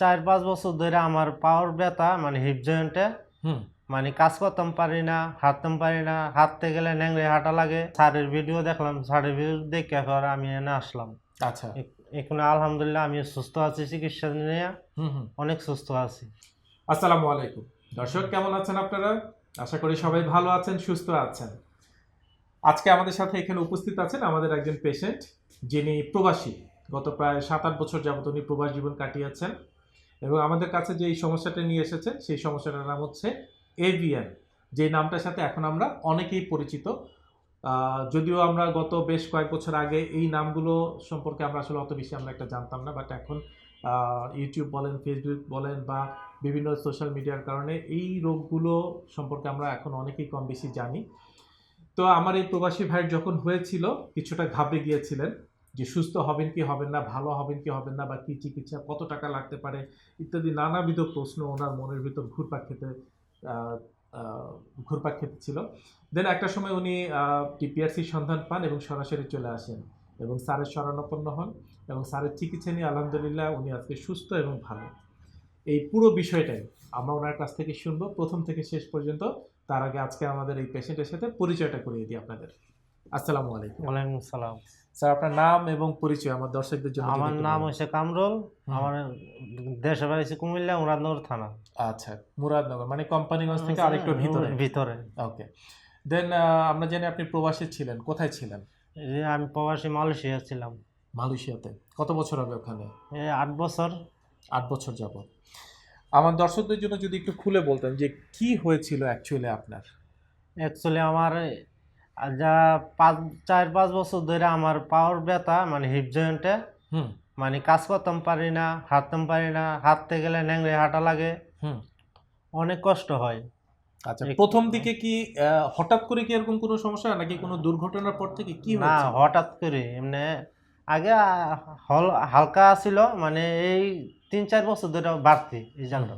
চার পাঁচ বছর ধরে আমার পাওয়ার ব্যথা মানে হিপ জয়েন্টে মানে কাজ করতাম পারি না হাঁটতাম পারি না হাঁটতে গেলে ন্যাংরে হাঁটা লাগে। স্যারের ভিডিও দেখলাম স্যারের ভিডিও দেখে পর আমি এনে আসলাম। আচ্ছা। এখানে আলহামদুলিল্লাহ আমি সুস্থ আছি চিকিৎসা নিয়ে অনেক সুস্থ আছি। আসসালামু আলাইকুম। দর্শক কেমন আছেন আপনারা? আশা করি সবাই ভালো আছেন সুস্থ আছেন। আজকে আমাদের সাথে এখানে উপস্থিত আছেন আমাদের একজন পেশেন্ট যিনি প্রবাসী। গত প্রায় সাত আট বছর যাবত উনি প্রবাস জীবন কাটিয়েছেন। এবং আমাদের কাছে যে এই সমস্যাটা নিয়ে এসেছে, সেই সমস্যাটার নাম হচ্ছে এভিএন, যে নামটার সাথে এখন আমরা অনেকেই পরিচিত। যদিও আমরা গত বেশ কয়েক বছর আগে এই নামগুলো সম্পর্কে আমরা আসলে অত বেশি আমরা একটা জানতাম না বাট এখন ইউটিউব বলেন ফেসবুক বলেন বা বিভিন্ন সোশ্যাল মিডিয়ার কারণে এই রোগগুলো সম্পর্কে আমরা এখন অনেকেই কম বেশি জানি। তো আমার এই প্রবাসী ভাইয়ের যখন হয়েছিল, কিছুটা ঘাবড়ে গিয়েছিলেন। যে সুস্থ হবেন কি হবেন না, ভালো হবেন কি হবেন না, বা কী চিকিৎসা, কত টাকা লাগতে পারে, ইত্যাদি নানাবিধ প্রশ্ন ওনার মনের ভিতর ঘুরপাক খেতে ঘুরপাক খেতে ছিল। দেন একটা সময় উনি টিপিআরসির সন্ধান পান এবং সরাসরি চলে আসেন এবং স্যারের শরণাপন্ন হন এবং স্যারের চিকিৎসা নিয়ে আলহামদুলিল্লাহ উনি আজকে সুস্থ এবং ভালো। এই পুরো বিষয়টাই আমরা ওনার কাছ থেকে শুনব। প্রথম থেকে শেষ পর্যন্ত তার আগে আজকে আমাদের এই পেশেন্টের সাথে পরিচয়টা করিয়ে দিই আপনাদের। আসসালামু আলাইকুম। ওয়ালাইকুম সালাম স্যার আপনার নাম এবং পরিচয় আমার দর্শকদের জন্য আমার নাম হচ্ছে কামরুল। আমার দেশে বাড়ি হচ্ছে কুমিল্লা মুরাদনগর থানা। আচ্ছা মুরাদনগর মানে কোম্পানিগঞ্জ থেকে আরেকটু ভিতরে। ভিতরে। ওকে। দেন আমরা জানি আপনি প্রবাসী ছিলেন কোথায় ছিলেন? আমি প্রবাসী মালয়েশিয়া ছিলাম। মালয়েশিয়াতে। কত বছর হবে ওখানে? আট বছর। আট বছর যাব আমার দর্শকদের জন্য যদি একটু খুলে বলতেন যে কি হয়েছিল অ্যাকচুয়ালি আপনার? অ্যাকচুয়ালি আমার যা পাঁচ চার পাঁচ বছর ধরে আমার পাওয়ার ব্যথা মানে হিপ জয়েন্টে হুম। মানে কাজ করতাম পারি না হাঁটতাম পারি না হাঁটতে গেলে ন্যাংড়ে হাঁটা লাগে। হুম। অনেক কষ্ট হয়। আচ্ছা প্রথম দিকে কি হঠাৎ করে কি এরকম কোনো সমস্যা নাকি কোনো দুর্ঘটনার পর থেকে কি না হঠাৎ করে এমনি আগে হল- হালকা ছিল মানে এই তিন চার বছর ধরে বাড়তি এই জানটা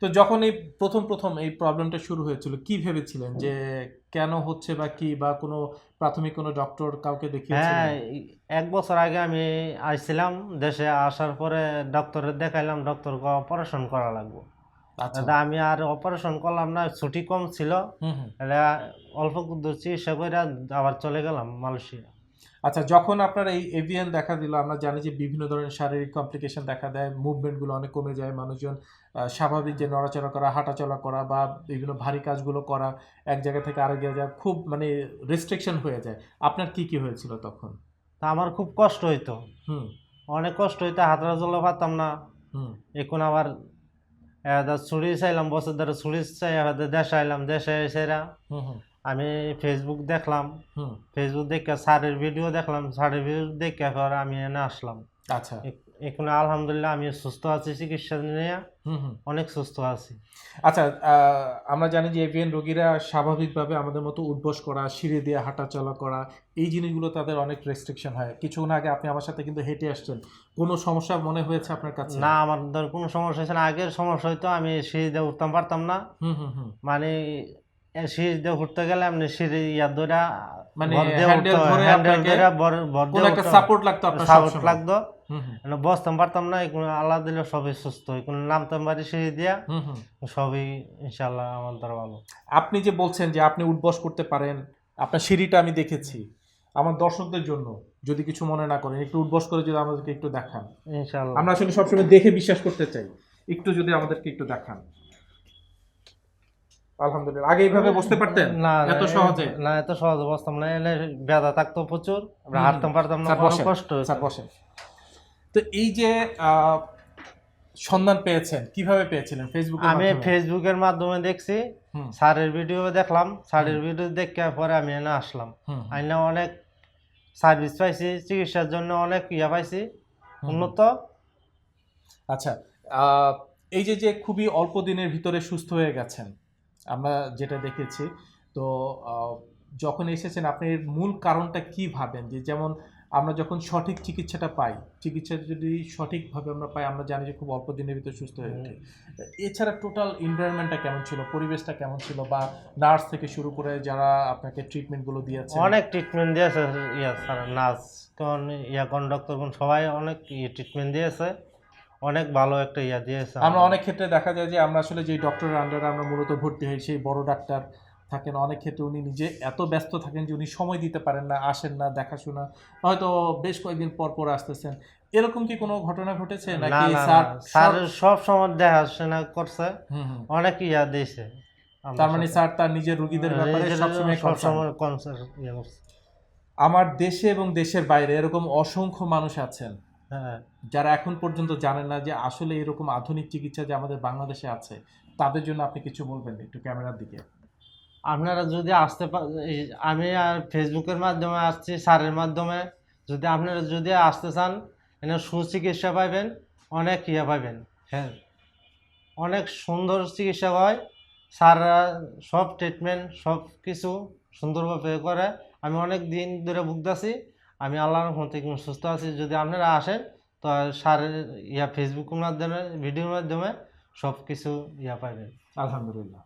তো যখন এই প্রথম প্রথম এই প্রবলেমটা শুরু হয়েছিল কি ভেবেছিলেন যে কেন হচ্ছে বা কি বা কোনো প্রাথমিক কোনো ডক্টর কাউকে হ্যাঁ এক বছর আগে আমি আসছিলাম দেশে আসার পরে ডক্টরের দেখাইলাম ডক্টর অপারেশন করা লাগবে। আচ্ছা। দাদা আমি আর অপারেশন করলাম না ছুটি কম ছিল। অল্প দূর চিকিৎসা করে আবার চলে গেলাম মালয়েশিয়া। আচ্ছা যখন আপনার এই এভিএন দেখা দিল আমরা জানি যে বিভিন্ন ধরনের শারীরিক কমপ্লিকেশন দেখা দেয় মুভমেন্টগুলো অনেক কমে যায় মানুষজন স্বাভাবিক যে নড়াচড়া করা হাঁটাচলা করা বা বিভিন্ন ভারী কাজগুলো করা এক জায়গা থেকে আরেক জায়গায় খুব মানে রেস্ট্রিকশন হয়ে যায়। আপনার কি কি হয়েছিল তখন? তা আমার খুব কষ্ট হইতো। হুম। অনেক কষ্ট হইতো হাতরা চলে পারতাম না। হুম। এখন আবার ছুরি চাইলাম বছর ধরে ছুরি চাই দেশে আইলাম দেশে এসেরা হুম। আমি ফেসবুক দেখলাম। হুম। ফেসবুক দেখে স্যারের ভিডিও দেখলাম। স্যারের ভিডিও দেখে পর আমি এনে আসলাম। আচ্ছা। এখন আলহামদুলিল্লাহ আমি সুস্থ আছি চিকিৎসা নিয়ে। অনেক সুস্থ আছি। আচ্ছা আমরা জানি যে এভিএন রোগীরা স্বাভাবিকভাবে আমাদের মতো উঠবস করা সিঁড়ি দিয়ে হাঁটা চলা করা এই জিনিসগুলো তাদের অনেক রেস্ট্রিকশন হয়। কিছুক্ষণ আগে আপনি আমার সাথে কিন্তু হেঁটে আসছেন। কোনো সমস্যা মনে হয়েছে আপনার কাছে? না আমার কোনো সমস্যা হয়েছে না। আগের সমস্যা হয়তো আমি সিঁড়ি দিয়ে উঠতাম পারতাম না। মানে এ সিঁড়ি দিয়ে উঠতে গেলে আপনি সিঁড়ি ইয়া ধরে মানে হ্যান্ডেল ধরে হ্যান্ডেল আপনাকে ধরে ভর- ভর দিয়ে একটা সাপোর্ট লাগতো আপনার সাপোর্ট লাগতো। হুম হুম। মানে বসতাম পারতাম না আল্লাহ দিলে সবই সুস্থ এখন নামতাম বাড়ি সিঁড়ি দিয়া সবই ইনশাল্লাহ আমার দ্বারা ভালো। আপনি যে বলছেন যে আপনি উঠবস করতে পারেন আপনার সিঁড়িটা আমি দেখেছি। আমার দর্শকদের জন্য যদি কিছু মনে না করেন একটু উঠবস করে যদি আমাদেরকে একটু দেখান। ইনশাল্লাহ আমরা আসলে সবসময় দেখে বিশ্বাস করতে চাই। একটু যদি আমাদেরকে একটু দেখান। আলহামদুলিল্লাহ। আগে এইভাবে বসতে পারতেন? না এত সহজে? না এত সহজে বসতাম না। এলে ব্যথা থাকতো প্রচুর আমরা হাঁটতাম পারতাম না। কষ্ট স্যার বসেন। তো এই যে সন্ধান পেয়েছেন কীভাবে পেয়েছিলেন? ফেসবুকে আমি ফেসবুকের মাধ্যমে দেখছি স্যারের ভিডিও দেখলাম স্যারের ভিডিও দেখে পরে আমি এনে আসলাম। আইনা অনেক সার্ভিস পাইছি চিকিৎসার জন্য অনেক ইয়া পাইছি উন্নত। আচ্ছা আহ, এই যে যে খুবই অল্প দিনের ভিতরে সুস্থ হয়ে গেছেন আমরা যেটা দেখেছি তো যখন এসেছেন আপনি এর মূল কারণটা কি ভাবেন? যে যেমন আমরা যখন সঠিক চিকিৎসাটা পাই চিকিৎসা যদি সঠিকভাবে আমরা পাই আমরা জানি যে খুব অল্প দিনের ভিতরে সুস্থ হয়ে ওঠে এছাড়া টোটাল এনভায়রনমেন্টটা কেমন ছিল? পরিবেশটা কেমন ছিল? বা নার্স থেকে শুরু করে যারা আপনাকে ট্রিটমেন্টগুলো দিয়েছে অনেক ট্রিটমেন্ট দিয়েছে ইয়া স্যার নার্স কোন ইয়া কন্ডাক্টর কোন সবাই অনেক ইয়ে ট্রিটমেন্ট দিয়েছে। অনেক ভালো একটা ইয়া দিয়েছে আমরা অনেক ক্ষেত্রে দেখা যায় যে আমরা আসলে যে ডক্টরের আন্ডারে আমরা মূলত ভর্তি হই সেই বড় ডাক্তার থাকেন। অনেক ক্ষেত্রে উনি নিজে এত ব্যস্ত থাকেন যে উনি সময় দিতে পারেন না আসেন না দেখাশোনা। হয়তো বেশ কয়েকদিন পর পর আসতেছেন। এরকম কি কোনো ঘটনা ঘটেছে? নাকি স্যার স্যার সব- সময় দেখাশোনা করছে। অনেক ইয়া দিয়েছে তার মানে স্যার তার নিজের রুগীদের ব্যাপারে সবসময়। সবসময় ইয়ে আমার দেশে এবং দেশের বাইরে এরকম অসংখ্য মানুষ আছেন। যারা এখন পর্যন্ত জানেন না যে আসলে এরকম আধুনিক চিকিৎসা যে আমাদের বাংলাদেশে আছে তাদের জন্য আপনি কিছু বলবেন একটু ক্যামেরার দিকে? আপনারা যদি আসতে আমি আর ফেসবুকের মাধ্যমে আসছি স্যারের মাধ্যমে যদি আপনারা যদি আসতে চান এখানে সুচিকিৎসা পাবেন অনেক ইয়ে পাবেন হ্যাঁ। অনেক সুন্দর চিকিৎসা হয় স্যাররা সব ট্রিটমেন্ট সব কিছু সুন্দরভাবে করে। আমি অনেক দিন ধরে ভুগতেছি আমি আল্লাহর রহমতে সুস্থ আছি। যদি আপনারা আসেন, তো স্যারের ইয়া ফেসবুকের মাধ্যমে ভিডিওর মাধ্যমে সব কিছু ইয়া পাইবেন। আলহামদুলিল্লাহ।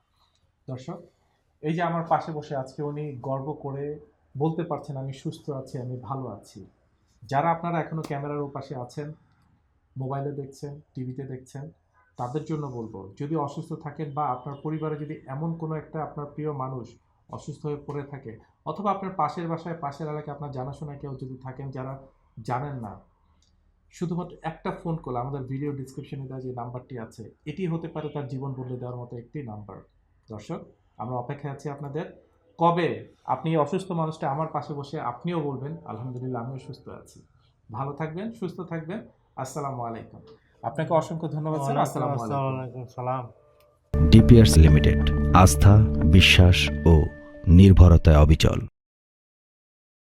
দর্শক, এই যে আমার পাশে বসে আজকে উনি গর্ব করে বলতে পারছেন, আমি সুস্থ আছি, আমি ভালো আছি। যারা আপনারা এখনও ক্যামেরার পাশে আছেন, মোবাইলে দেখছেন, টিভিতে দেখছেন, তাদের জন্য বলব, যদি অসুস্থ থাকেন বা আপনার পরিবারে যদি এমন কোনো একটা আপনার প্রিয় মানুষ অসুস্থ হয়ে পড়ে থাকে। অথবা আপনার পাশের বাসায় পাশের এলাকায় আপনার জানাশোনা কেউ যদি থাকেন যারা জানেন না শুধুমাত্র একটা ফোন কল আমাদের ভিডিও ডিসক্রিপশনে দেওয়া যে নাম্বারটি আছে এটি হতে পারে তার জীবন বদলে দেওয়ার মতো একটি নাম্বার দর্শক আমরা অপেক্ষায় আছি আপনাদের। কবে আপনি অসুস্থ মানুষটা আমার পাশে বসে আপনিও বলবেন আলহামদুলিল্লাহ আমিও সুস্থ আছি। ভালো থাকবেন সুস্থ থাকবেন। আসসালামু আলাইকুম। আপনাকে অসংখ্য ধন্যবাদ স্যার। আসসালামু আলাইকুম। সালাম। ডিপিআরস লিমিটেড আস্থা বিশ্বাস ও নির্ভরতায় অবিচল।